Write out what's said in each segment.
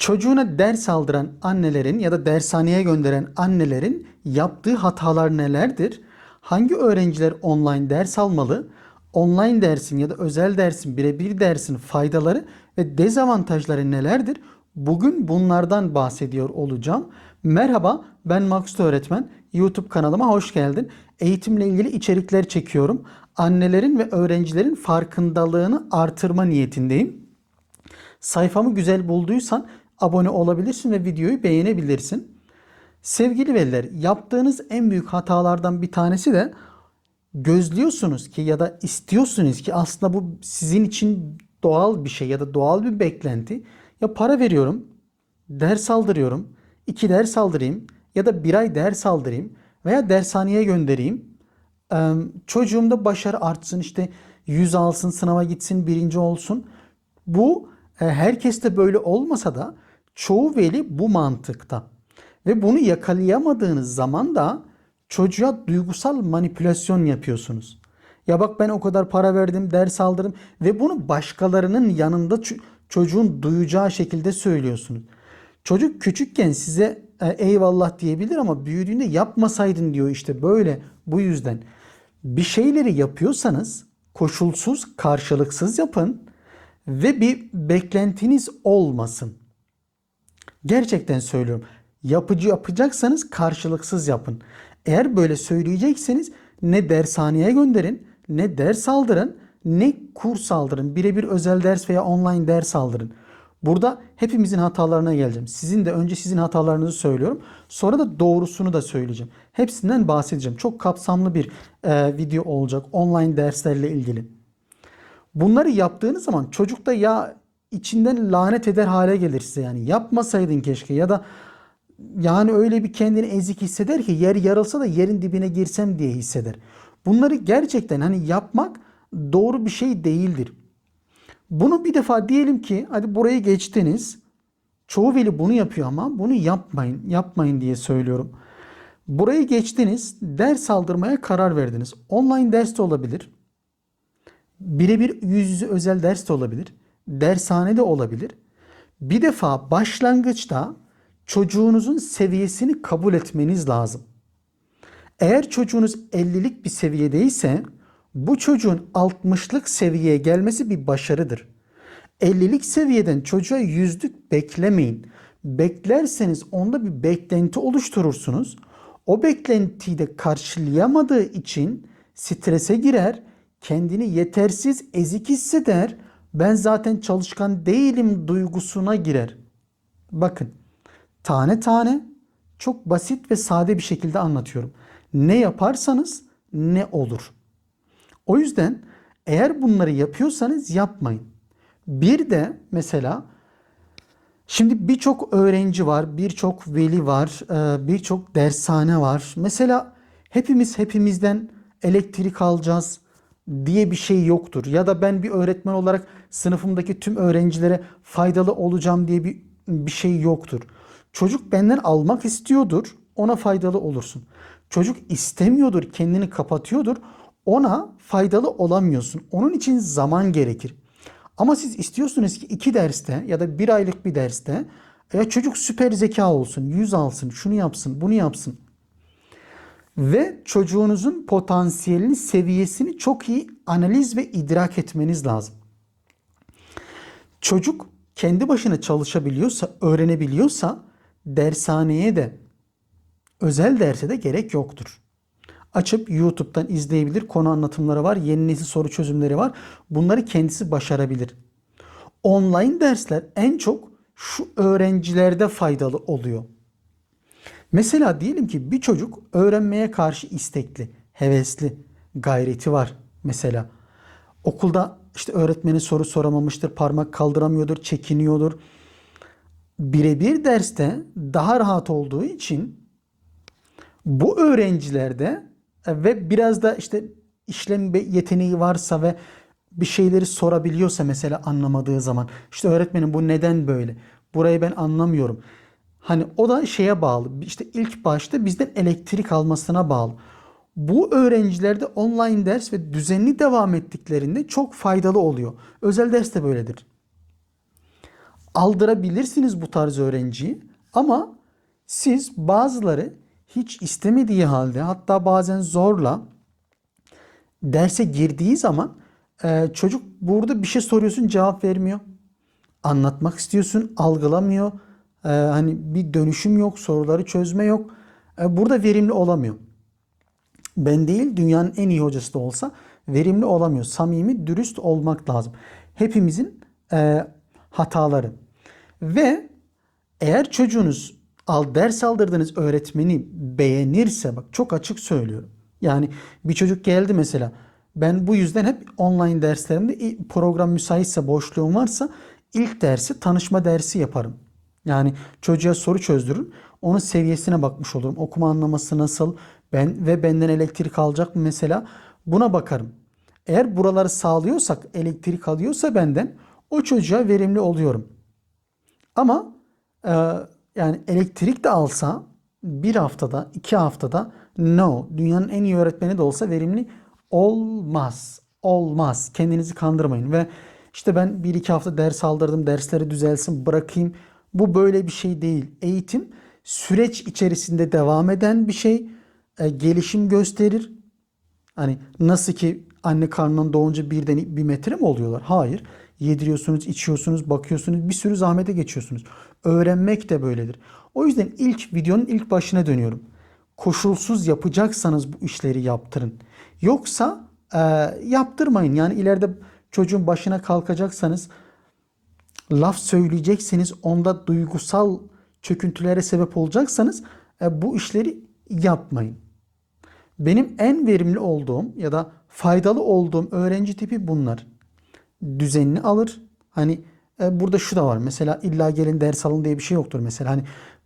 Çocuğuna ders aldıran annelerin ya da dershaneye gönderen annelerin yaptığı hatalar nelerdir? Hangi öğrenciler online ders almalı? Online dersin ya da özel dersin, birebir dersin faydaları ve dezavantajları nelerdir? Bugün bunlardan bahsediyor olacağım. Merhaba, ben Maksut Öğretmen. YouTube kanalıma hoş geldin. Eğitimle ilgili içerikler çekiyorum. Annelerin ve öğrencilerin farkındalığını artırma niyetindeyim. Sayfamı güzel bulduysan abone olabilirsin ve videoyu beğenebilirsin. Sevgili veliler, yaptığınız en büyük hatalardan bir tanesi de gözlüyorsunuz ki ya da istiyorsunuz ki aslında bu sizin için doğal bir şey ya da doğal bir beklenti. Ya para veriyorum, ders aldırıyorum, iki ders aldırayım ya da bir ay ders aldırayım veya dershaneye göndereyim. Ee, çocuğum da başarı artsın işte yüz alsın sınava gitsin birinci olsun. Bu herkeste böyle olmasa da çoğu veli bu mantıkta. Ve bunu yakalayamadığınız zaman da çocuğa duygusal manipülasyon yapıyorsunuz. Ya bak ben o kadar para verdim, ders aldırdım ve bunu başkalarının yanında çocuğun duyacağı şekilde söylüyorsunuz. Çocuk küçükken size e, eyvallah diyebilir ama büyüdüğünde yapmasaydın diyor işte böyle bu yüzden. Bir şeyleri yapıyorsanız koşulsuz, karşılıksız yapın ve bir beklentiniz olmasın. Gerçekten söylüyorum. Yapıcı yapacaksanız karşılıksız yapın. Eğer böyle söyleyecekseniz ne dershaneye gönderin, ne ders aldırın, ne kurs aldırın. Birebir özel ders veya online ders aldırın. Burada hepimizin hatalarına geleceğim. Sizin de önce sizin hatalarınızı söylüyorum. Sonra da doğrusunu da söyleyeceğim. Hepsinden bahsedeceğim. Çok kapsamlı bir e, video olacak online derslerle ilgili. Bunları yaptığınız zaman çocuk da ya içinden lanet eder hale gelir size yani yapmasaydın keşke ya da yani öyle bir kendini ezik hisseder ki yer yarılsa da yerin dibine girsem diye hisseder. Bunları gerçekten hani yapmak doğru bir şey değildir. Bunu bir defa diyelim ki hadi burayı geçtiniz. Çoğu veli bunu yapıyor ama bunu yapmayın. Yapmayın diye söylüyorum. Burayı geçtiniz. Ders aldırmaya karar verdiniz. Online ders de olabilir. Birebir yüz yüze özel ders de olabilir. Dershane de olabilir. Bir defa başlangıçta çocuğunuzun seviyesini kabul etmeniz lazım. Eğer çocuğunuz 50'lik bir seviyedeyse bu çocuğun 60'lık seviyeye gelmesi bir başarıdır. 50'lik seviyeden çocuğa yüzlük beklemeyin. Beklerseniz onda bir beklenti oluşturursunuz. O beklentiyi de karşılayamadığı için strese girer, kendini yetersiz, ezik hisseder. Ben zaten çalışkan değilim duygusuna girer. Bakın tane tane çok basit ve sade bir şekilde anlatıyorum. Ne yaparsanız ne olur. O yüzden eğer bunları yapıyorsanız yapmayın. Bir de mesela şimdi birçok öğrenci var, birçok veli var, e, birçok dershane var. Mesela hepimiz hepimizden elektrik alacağız diye bir şey yoktur. Ya da ben bir öğretmen olarak sınıfımdaki tüm öğrencilere faydalı olacağım diye bir, bir şey yoktur. Çocuk benden almak istiyordur, ona faydalı olursun. Çocuk istemiyordur, kendini kapatıyordur, ona faydalı olamıyorsun. Onun için zaman gerekir. Ama siz istiyorsunuz ki iki derste ya da bir aylık bir derste ya çocuk süper zeka olsun, yüz alsın, şunu yapsın, bunu yapsın. Ve çocuğunuzun potansiyelini, seviyesini çok iyi analiz ve idrak etmeniz lazım. Çocuk kendi başına çalışabiliyorsa, öğrenebiliyorsa dershaneye de özel derse de gerek yoktur. Açıp YouTube'dan izleyebilir. Konu anlatımları var. Yeni nesil soru çözümleri var. Bunları kendisi başarabilir. Online dersler en çok şu öğrencilerde faydalı oluyor. Mesela diyelim ki bir çocuk öğrenmeye karşı istekli, hevesli, gayreti var mesela. Okulda işte öğretmeni soru soramamıştır, parmak kaldıramıyordur, çekiniyordur. Birebir derste daha rahat olduğu için bu öğrencilerde e, ve biraz da işte işlem yeteneği varsa ve bir şeyleri sorabiliyorsa mesela anlamadığı zaman işte öğretmenim bu neden böyle? Burayı ben anlamıyorum. Hani o da şeye bağlı. İşte ilk başta bizden elektrik almasına bağlı. Bu öğrencilerde online ders ve düzenli devam ettiklerinde çok faydalı oluyor. Özel ders de böyledir. aldırabilirsiniz bu tarz öğrenciyi ama siz bazıları hiç istemediği halde hatta bazen zorla derse girdiği zaman e, çocuk burada bir şey soruyorsun cevap vermiyor. Anlatmak istiyorsun algılamıyor. E, hani bir dönüşüm yok, soruları çözme yok. E, burada verimli olamıyor. Ben değil dünyanın en iyi hocası da olsa verimli olamıyor. Samimi, dürüst olmak lazım. Hepimizin e, hataları. Ve eğer çocuğunuz al ders aldırdığınız öğretmeni beğenirse bak çok açık söylüyorum. Yani bir çocuk geldi mesela ben bu yüzden hep online derslerimde program müsaitse boşluğum varsa ilk dersi tanışma dersi yaparım. Yani çocuğa soru çözdürür. Onun seviyesine bakmış olurum. Okuma anlaması nasıl? Ben ve benden elektrik alacak mı mesela? Buna bakarım. Eğer buraları sağlıyorsak, elektrik alıyorsa benden o çocuğa verimli oluyorum. Ama e, yani elektrik de alsa bir haftada, iki haftada no, dünyanın en iyi öğretmeni de olsa verimli olmaz. Olmaz. Kendinizi kandırmayın ve işte ben bir iki hafta ders aldırdım, dersleri düzelsin, bırakayım. Bu böyle bir şey değil. Eğitim süreç içerisinde devam eden bir şey. E, gelişim gösterir. Hani nasıl ki anne karnından doğunca birden bir metre mi oluyorlar? Hayır. Yediriyorsunuz, içiyorsunuz, bakıyorsunuz, bir sürü zahmete geçiyorsunuz. Öğrenmek de böyledir. O yüzden ilk videonun ilk başına dönüyorum. Koşulsuz yapacaksanız bu işleri yaptırın. Yoksa e, yaptırmayın. Yani ileride çocuğun başına kalkacaksanız laf söyleyecekseniz onda duygusal çöküntülere sebep olacaksanız e, bu işleri yapmayın. Benim en verimli olduğum ya da faydalı olduğum öğrenci tipi bunlar. Düzenli alır. Hani e, burada şu da var. Mesela illa gelin ders alın diye bir şey yoktur. Mesela hani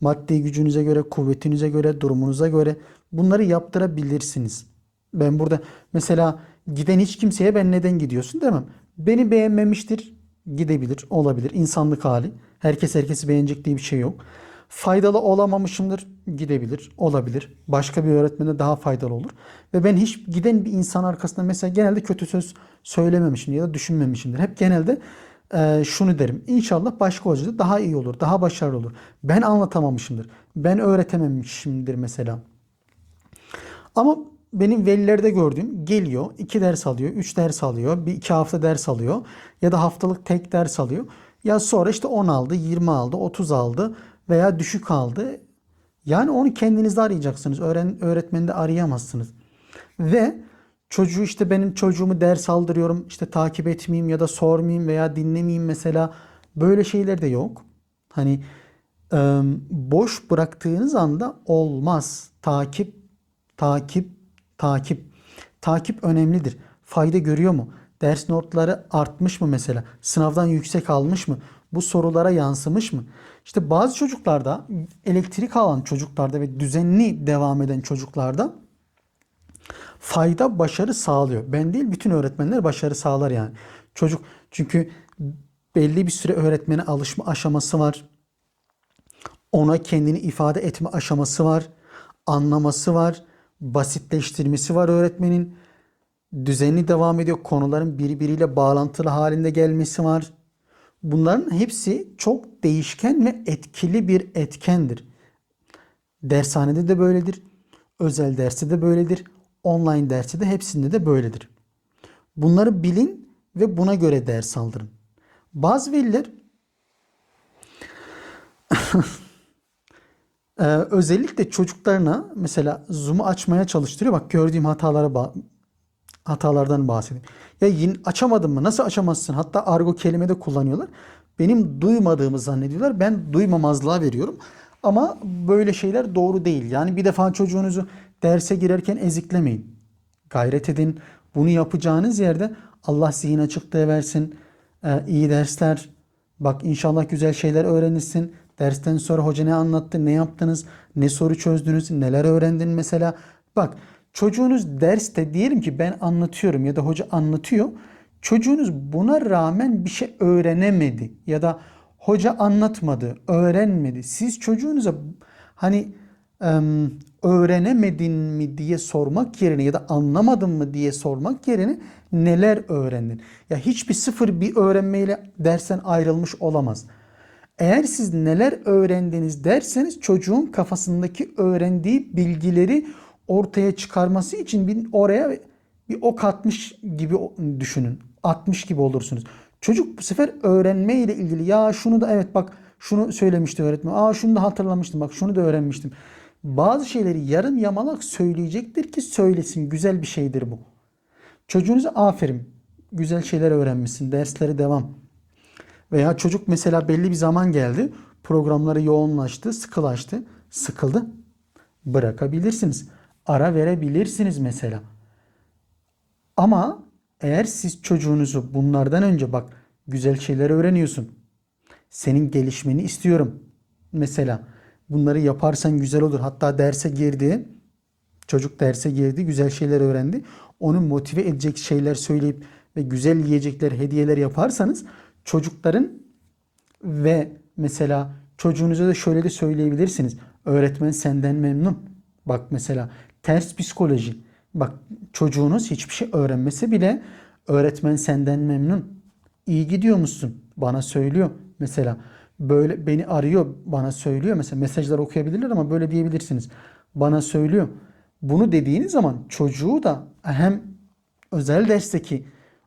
maddi gücünüze göre, kuvvetinize göre, durumunuza göre bunları yaptırabilirsiniz. Ben burada mesela giden hiç kimseye ben neden gidiyorsun demem. Beni beğenmemiştir gidebilir, olabilir. İnsanlık hali. Herkes herkesi beğenecek diye bir şey yok. Faydalı olamamışımdır gidebilir, olabilir. Başka bir öğretmene daha faydalı olur. Ve ben hiç giden bir insan arkasında mesela genelde kötü söz söylememişim ya da düşünmemişimdir. Hep genelde e, şunu derim. İnşallah başka hoca da daha iyi olur, daha başarılı olur. Ben anlatamamışımdır. Ben öğretememişimdir mesela. Ama benim velilerde gördüğüm geliyor, iki ders alıyor, üç ders alıyor, bir iki hafta ders alıyor ya da haftalık tek ders alıyor. Ya sonra işte 10 aldı, 20 aldı, 30 aldı veya düşük aldı. Yani onu kendinizde arayacaksınız. Öğren, öğretmende arayamazsınız. Ve çocuğu işte benim çocuğumu ders aldırıyorum. işte takip etmeyeyim ya da sormayayım veya dinlemeyeyim mesela. Böyle şeyler de yok. Hani boş bıraktığınız anda olmaz. Takip, takip, takip. Takip önemlidir. Fayda görüyor mu? Ders notları artmış mı mesela? Sınavdan yüksek almış mı? Bu sorulara yansımış mı? İşte bazı çocuklarda elektrik alan çocuklarda ve düzenli devam eden çocuklarda fayda başarı sağlıyor. Ben değil bütün öğretmenler başarı sağlar yani. Çocuk çünkü belli bir süre öğretmene alışma aşaması var. Ona kendini ifade etme aşaması var. Anlaması var. Basitleştirmesi var öğretmenin. Düzenli devam ediyor. Konuların birbiriyle bağlantılı halinde gelmesi var. Bunların hepsi çok değişken ve etkili bir etkendir. Dershanede de böyledir. Özel derste de böyledir. Online derste de hepsinde de böyledir. Bunları bilin ve buna göre ders aldırın. Bazı veliler ee, özellikle çocuklarına mesela Zoom'u açmaya çalıştırıyor. Bak gördüğüm hatalara hatalardan bahsedeyim. Ya yine açamadın mı? Nasıl açamazsın? Hatta argo kelime de kullanıyorlar. Benim duymadığımı zannediyorlar. Ben duymamazlığa veriyorum. Ama böyle şeyler doğru değil. Yani bir defa çocuğunuzu derse girerken eziklemeyin. Gayret edin. Bunu yapacağınız yerde Allah zihin açıklığı versin. Ee, iyi dersler. Bak inşallah güzel şeyler öğrenirsin. Dersten sonra hoca ne anlattı, ne yaptınız, ne soru çözdünüz, neler öğrendin mesela. Bak Çocuğunuz derste diyelim ki ben anlatıyorum ya da hoca anlatıyor. Çocuğunuz buna rağmen bir şey öğrenemedi ya da hoca anlatmadı, öğrenmedi. Siz çocuğunuza hani öğrenemedin mi diye sormak yerine ya da anlamadın mı diye sormak yerine neler öğrendin? Ya hiçbir sıfır bir öğrenmeyle dersen ayrılmış olamaz. Eğer siz neler öğrendiniz derseniz çocuğun kafasındaki öğrendiği bilgileri ortaya çıkarması için bir oraya bir ok atmış gibi düşünün. Atmış gibi olursunuz. Çocuk bu sefer öğrenme ile ilgili ya şunu da evet bak şunu söylemişti öğretmen. Aa şunu da hatırlamıştım bak şunu da öğrenmiştim. Bazı şeyleri yarım yamalak söyleyecektir ki söylesin. Güzel bir şeydir bu. Çocuğunuza aferin. Güzel şeyler öğrenmişsin. Derslere devam. Veya çocuk mesela belli bir zaman geldi. Programları yoğunlaştı, sıkılaştı. Sıkıldı. Bırakabilirsiniz. Ara verebilirsiniz mesela. Ama eğer siz çocuğunuzu bunlardan önce bak güzel şeyler öğreniyorsun. Senin gelişmeni istiyorum. Mesela bunları yaparsan güzel olur. Hatta derse girdi. Çocuk derse girdi, güzel şeyler öğrendi. Onu motive edecek şeyler söyleyip ve güzel yiyecekler, hediyeler yaparsanız çocukların ve mesela çocuğunuza da şöyle de söyleyebilirsiniz. Öğretmen senden memnun. Bak mesela ters psikoloji. Bak çocuğunuz hiçbir şey öğrenmese bile öğretmen senden memnun. İyi gidiyor musun? Bana söylüyor mesela. Böyle beni arıyor, bana söylüyor. Mesela mesajlar okuyabilirler ama böyle diyebilirsiniz. Bana söylüyor. Bunu dediğiniz zaman çocuğu da hem özel dersteki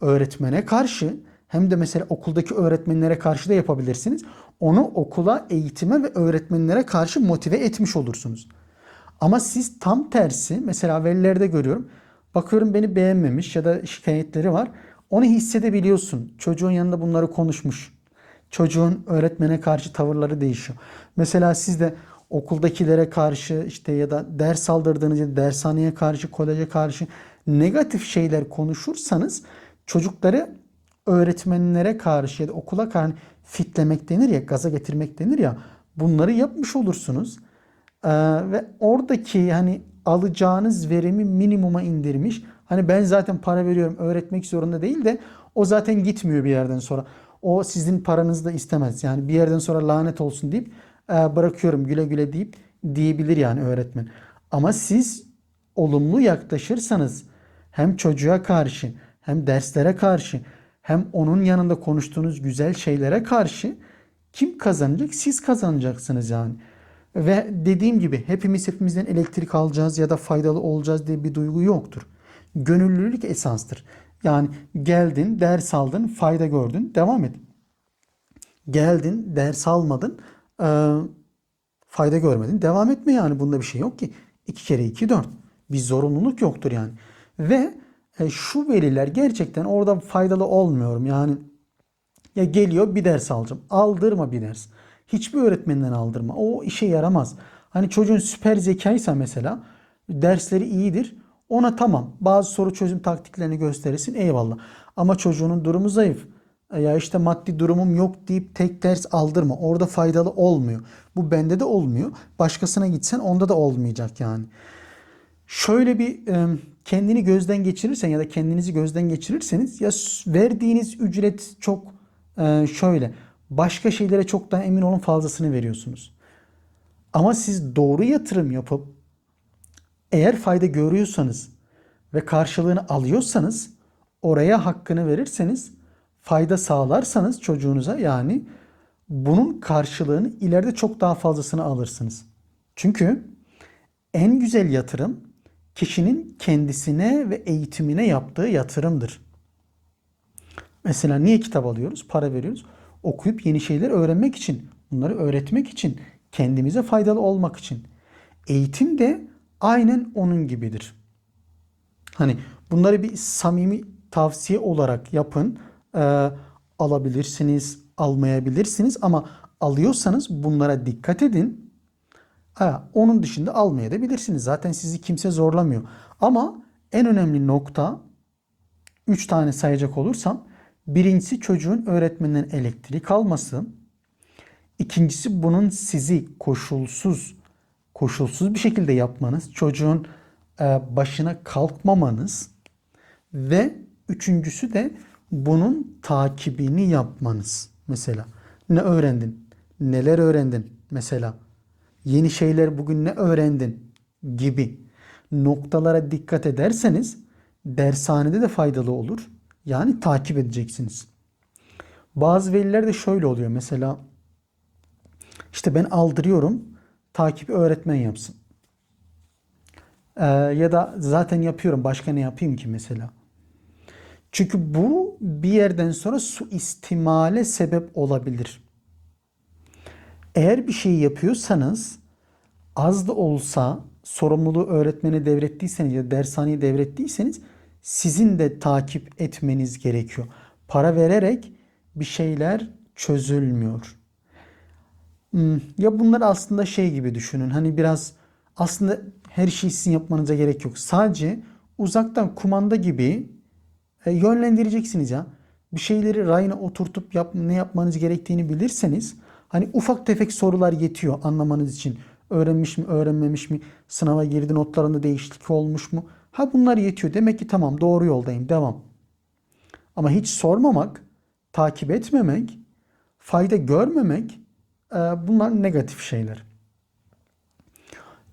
öğretmene karşı hem de mesela okuldaki öğretmenlere karşı da yapabilirsiniz. Onu okula, eğitime ve öğretmenlere karşı motive etmiş olursunuz. Ama siz tam tersi mesela velilerde görüyorum. Bakıyorum beni beğenmemiş ya da şikayetleri var. Onu hissedebiliyorsun. Çocuğun yanında bunları konuşmuş. Çocuğun öğretmene karşı tavırları değişiyor. Mesela siz de okuldakilere karşı işte ya da ders aldırdığınız ya da dershaneye karşı, koleje karşı negatif şeyler konuşursanız çocukları öğretmenlere karşı ya da okula karşı fitlemek denir ya, gaza getirmek denir ya. Bunları yapmış olursunuz. Ee, ve oradaki hani alacağınız verimi minimuma indirmiş. Hani ben zaten para veriyorum öğretmek zorunda değil de o zaten gitmiyor bir yerden sonra. O sizin paranızı da istemez. Yani bir yerden sonra lanet olsun deyip e, bırakıyorum güle güle deyip diyebilir yani öğretmen. Ama siz olumlu yaklaşırsanız hem çocuğa karşı hem derslere karşı hem onun yanında konuştuğunuz güzel şeylere karşı kim kazanacak? Siz kazanacaksınız yani. Ve dediğim gibi hepimiz hepimizden elektrik alacağız ya da faydalı olacağız diye bir duygu yoktur. Gönüllülük esansdır. Yani geldin, ders aldın, fayda gördün, devam et. Geldin, ders almadın, e, fayda görmedin, devam etme yani. Bunda bir şey yok ki. 2 kere 2 4. Bir zorunluluk yoktur yani. Ve e, şu veliler gerçekten orada faydalı olmuyorum. Yani ya geliyor bir ders alacağım. Aldırma bir ders. Hiçbir öğretmenden aldırma. O işe yaramaz. Hani çocuğun süper zekaysa mesela dersleri iyidir. Ona tamam bazı soru çözüm taktiklerini gösterirsin eyvallah. Ama çocuğunun durumu zayıf. E, ya işte maddi durumum yok deyip tek ders aldırma. Orada faydalı olmuyor. Bu bende de olmuyor. Başkasına gitsen onda da olmayacak yani. Şöyle bir e, kendini gözden geçirirsen ya da kendinizi gözden geçirirseniz ya verdiğiniz ücret çok e, şöyle başka şeylere çok daha emin olun fazlasını veriyorsunuz. Ama siz doğru yatırım yapıp eğer fayda görüyorsanız ve karşılığını alıyorsanız oraya hakkını verirseniz fayda sağlarsanız çocuğunuza yani bunun karşılığını ileride çok daha fazlasını alırsınız. Çünkü en güzel yatırım kişinin kendisine ve eğitimine yaptığı yatırımdır. Mesela niye kitap alıyoruz? Para veriyoruz. Okuyup yeni şeyler öğrenmek için, bunları öğretmek için, kendimize faydalı olmak için. Eğitim de aynen onun gibidir. Hani bunları bir samimi tavsiye olarak yapın. Ee, alabilirsiniz, almayabilirsiniz ama alıyorsanız bunlara dikkat edin. Onun dışında almaya da bilirsiniz. Zaten sizi kimse zorlamıyor. Ama en önemli nokta 3 tane sayacak olursam birincisi çocuğun öğretmeninden elektrik alması. İkincisi bunun sizi koşulsuz koşulsuz bir şekilde yapmanız. Çocuğun e, başına kalkmamanız ve üçüncüsü de bunun takibini yapmanız. Mesela ne öğrendin? Neler öğrendin? Mesela yeni şeyler bugün ne öğrendin gibi noktalara dikkat ederseniz dershanede de faydalı olur. Yani takip edeceksiniz. Bazı veliler de şöyle oluyor. Mesela İşte ben aldırıyorum. Takip öğretmen yapsın. Ee, ya da zaten yapıyorum. Başka ne yapayım ki mesela? Çünkü bu bir yerden sonra suistimale sebep olabilir. Eğer bir şey yapıyorsanız az da olsa sorumluluğu öğretmene devrettiyseniz ya dershaneye devrettiyseniz sizin de takip etmeniz gerekiyor. Para vererek bir şeyler çözülmüyor. Hmm, Ya bunlar aslında şey gibi düşünün. Hani biraz aslında her şeyi sizin yapmanıza gerek yok. Sadece uzaktan kumanda gibi e, yönlendireceksiniz ya. Bir şeyleri rayına oturtup yap, ne yapmanız gerektiğini bilirseniz hani ufak tefek sorular yetiyor anlamanız için. Öğrenmiş mi, öğrenmemiş mi? Sınava girdi notlarında değişiklik olmuş mu? Ha bunlar yetiyor. Demek ki tamam doğru yoldayım. Devam. Ama hiç sormamak, takip etmemek, fayda görmemek e, bunlar negatif şeyler.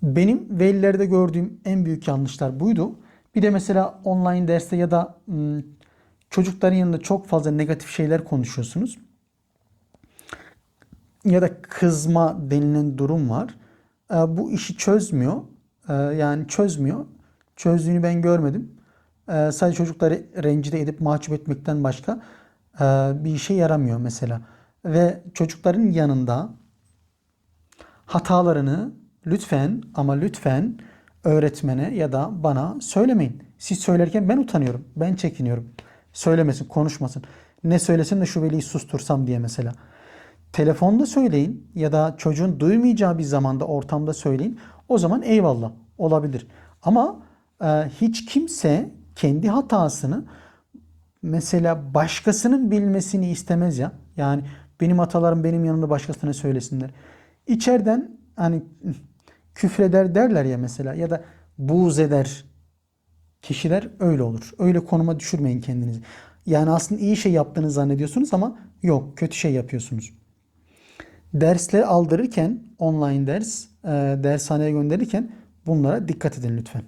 Benim velilerde gördüğüm en büyük yanlışlar buydu. Bir de mesela online derste ya da ım, çocukların yanında çok fazla negatif şeyler konuşuyorsunuz. Ya da kızma denilen durum var. E, bu işi çözmüyor. E, yani çözmüyor. Çözdüğünü ben görmedim. E, sadece çocukları rencide edip mahcup etmekten başka e, bir işe yaramıyor mesela. Ve çocukların yanında hatalarını lütfen ama lütfen öğretmene ya da bana söylemeyin. Siz söylerken ben utanıyorum. Ben çekiniyorum. Söylemesin, konuşmasın. Ne söylesin de şu veliyi sustursam diye mesela. Telefonda söyleyin ya da çocuğun duymayacağı bir zamanda ortamda söyleyin. O zaman eyvallah olabilir. Ama e, hiç kimse kendi hatasını mesela başkasının bilmesini istemez ya. Yani benim hatalarım benim yanımda başkasına söylesinler. İçeriden hani küfreder derler ya mesela ya da buğz eder kişiler öyle olur. Öyle konuma düşürmeyin kendinizi. Yani aslında iyi şey yaptığını zannediyorsunuz ama yok kötü şey yapıyorsunuz. Dersleri aldırırken online ders e, dershaneye gönderirken bunlara dikkat edin lütfen.